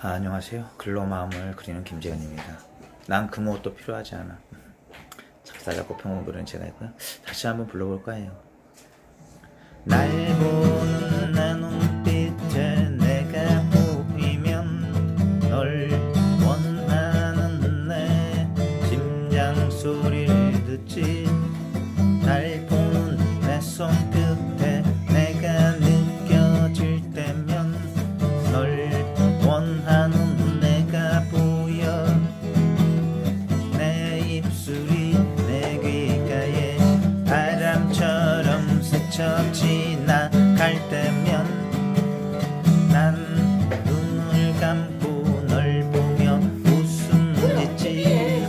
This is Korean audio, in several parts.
아, 안녕하세요. 글로 마음을 그리는 김재현입니다. 난 그 무엇도 필요하지 않아. 작사 작곡평 노래는 제가 했고요. 다시 한번 불러볼 거예요. 날 보는 스쳐 지나갈 때면 난 눈을 감고 널 보며 웃음 짓지.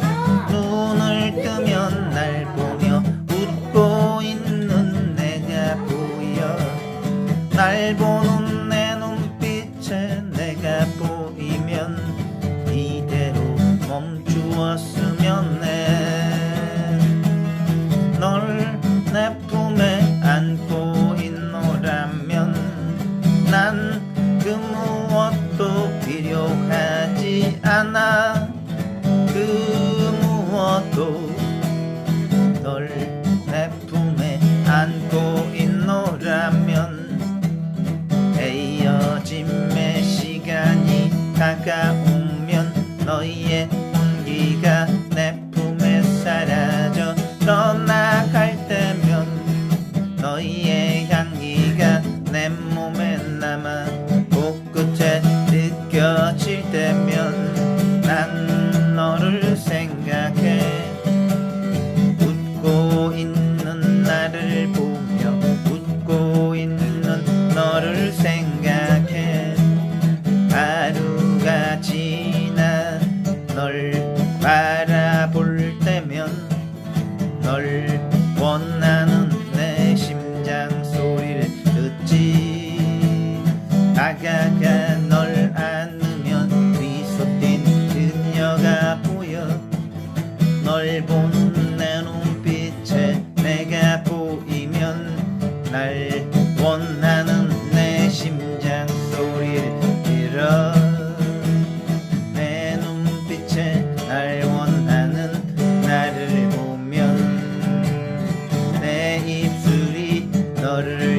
눈을 뜨면 날 보며 웃고 있는 내가 보여. 날 보는 내 눈빛에 내가 보이면 이대로 멈추었으면 해널 내 필요하지 않아. 그 무엇도 널 내 품에 안고 있노라면 헤어짐의 시간이 다가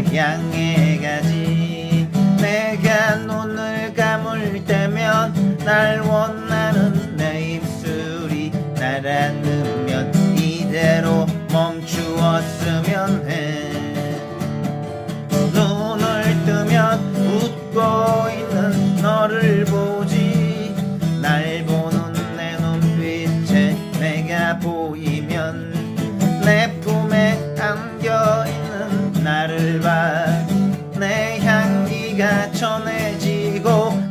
향해 가지. 내가 눈을 감을 때면 날 원하는 내 입술이 날 안으면 이대로 멈추었으면 해. 눈을 뜨면 웃고 있는 너를 보지. 날 보는 내 눈빛에 내가 보이면 내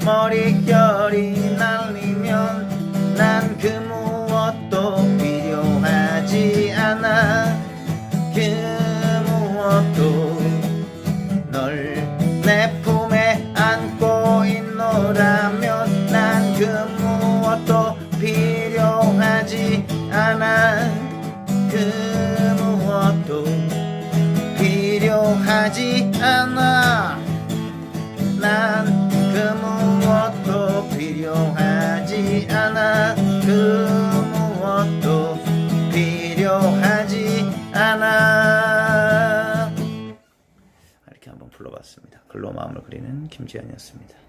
머릿결이 날리면 난 그 무엇도 필요하지 않아. 그 무엇도 널 내 품에 안고 있노라면 난 그 무엇도 필요하지 않아. 그 무엇도 필요하지 않아 불러봤습니다. 글로 마음을 그리는 김지현이었습니다.